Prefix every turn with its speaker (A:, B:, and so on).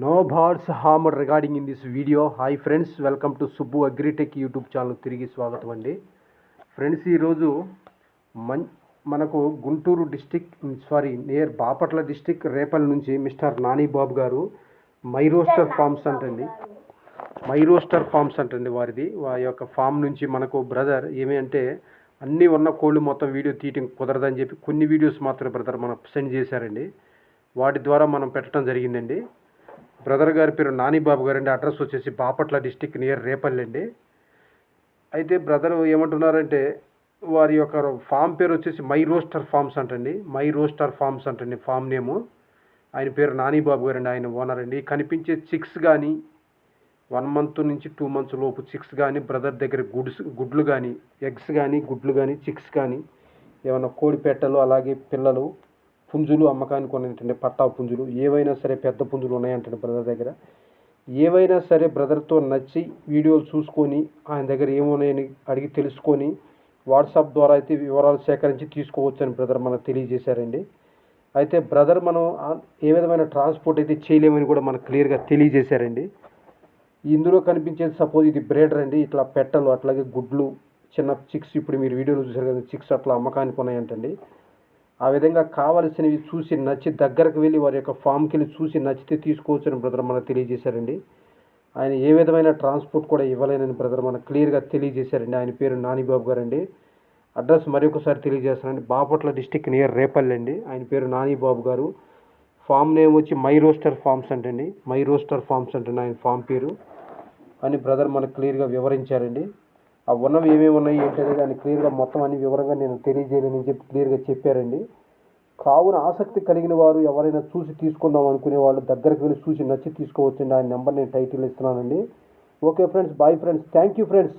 A: No birds harm regarding in this video. Hi friends welcome to Subbu agritech YouTube channel. తిరిగి స్వాగతం అండి. Friends ఈరోజు మన్ మనకు Guntur district sorry near Bapatla district Repalle నుంచి mister Nani బాబు గారు మైరోస్టర్ ఫార్మ్స్ అంటండి. మైరోస్టర్ ఫార్మ్స్ అంటండి వారిది. వారి యొక్క ఫామ్ నుంచి మనకు బ్రదర్ ఏమి అంటే అన్నీ ఉన్న కోళ్ళు మొత్తం వీడియో తీయటం కుదరదని చెప్పి కొన్ని వీడియోస్ మాత్రమే బ్రదర్ మనకు సెండ్ చేశారండి. వాటి ద్వారా మనం పెట్టడం జరిగిందండి. బ్రదర్ గారి పేరు నానిబాబు గారు అండి. అడ్రస్ వచ్చేసి బాపట్ల డిస్టిక్ నియర్ రేపల్లి అండి. అయితే బ్రదర్ ఏమంటున్నారంటే వారి యొక్క ఫామ్ పేరు వచ్చేసి మై రోస్టర్ ఫార్మ్స్ అంటండి. మై రోస్టర్ ఫార్మ్స్ అంటండి ఫామ్ నేము. ఆయన పేరు నానిబాబు గారండి ఆయన ఓనర్ అండి. కనిపించే చిక్స్ కానీ వన్ మంత్ నుంచి టూ మంత్స్ లోపు చిక్స్ కానీ బ్రదర్ దగ్గర గుడ్స్ గుడ్లు కానీ ఎగ్స్ కానీ గుడ్లు కానీ చిక్స్ కానీ ఏమైనా కోడి పెట్టలు అలాగే పిల్లలు పుంజులు అమ్మకానికి ఉన్నాయంటండి పట్టా పుంజులు ఏవైనా సరే పెద్ద పుంజులు ఉన్నాయంటండి బ్రదర్ దగ్గర. ఏవైనా సరే బ్రదర్తో నచ్చి వీడియోలు చూసుకొని ఆయన దగ్గర ఏమున్నాయని అడిగి తెలుసుకొని వాట్సాప్ ద్వారా అయితే వివరాలు సేకరించి తీసుకోవచ్చని బ్రదర్ మనకు తెలియజేశారండి. అయితే బ్రదర్ మనం ఏ విధమైన ట్రాన్స్పోర్ట్ అయితే చేయలేమని కూడా మనకు క్లియర్గా తెలియజేశారండి. ఇందులో కనిపించేది సపోజ్ ఇది బ్రేడర్ అండి ఇట్లా పెట్టలు అట్లాగే గుడ్లు చిన్న చిక్స్ ఇప్పుడు మీరు వీడియోలో చూసారు కదా చిక్స్ అట్లా అమ్మకానికి ఉన్నాయంటండి ఆ విధంగా కావలసినవి చూసి నచ్చి దగ్గరకు వెళ్ళి వారి యొక్క ఫామ్కి వెళ్ళి చూసి నచ్చితే తీసుకోవచ్చని బ్రదర్ మనకు తెలియజేశారండి. ఆయన ఏ విధమైన ట్రాన్స్పోర్ట్ కూడా ఇవ్వలేనని బ్రదర్ మనకు క్లియర్గా తెలియజేశారండి. ఆయన పేరు నానిబాబు గారండి. అడ్రస్ మరొకసారి తెలియజేస్తానండి బాపట్ల డిస్టిక్ నియర్ రేపల్లి అండి ఆయన పేరు నానిబాబు గారు. ఫామ్ నేమ్ వచ్చి మై రోస్టర్ ఫార్మ్స్ అంటండి. మై రోస్టర్ ఫార్మ్స్ అంటండి ఆయన ఫామ్ పేరు. అని బ్రదర్ మనకు క్లియర్గా వివరించారండి. ఆ ఉన్నవి ఏమేమి ఉన్నాయి ఏంటనేది దాన్ని క్లియర్గా మొత్తం అన్ని వివరంగా నేను తెలియజేయలేనని చెప్పి క్లియర్గా చెప్పారండి. కావున ఆసక్తి కలిగిన వారు ఎవరైనా చూసి తీసుకుందాం అనుకునే వాళ్ళు దగ్గరికి వెళ్ళి చూసి నచ్చి తీసుకోవచ్చండి. ఆయన నెంబర్ నేను title ఇస్తున్నానండి. Okay friends bye friends thank you friends.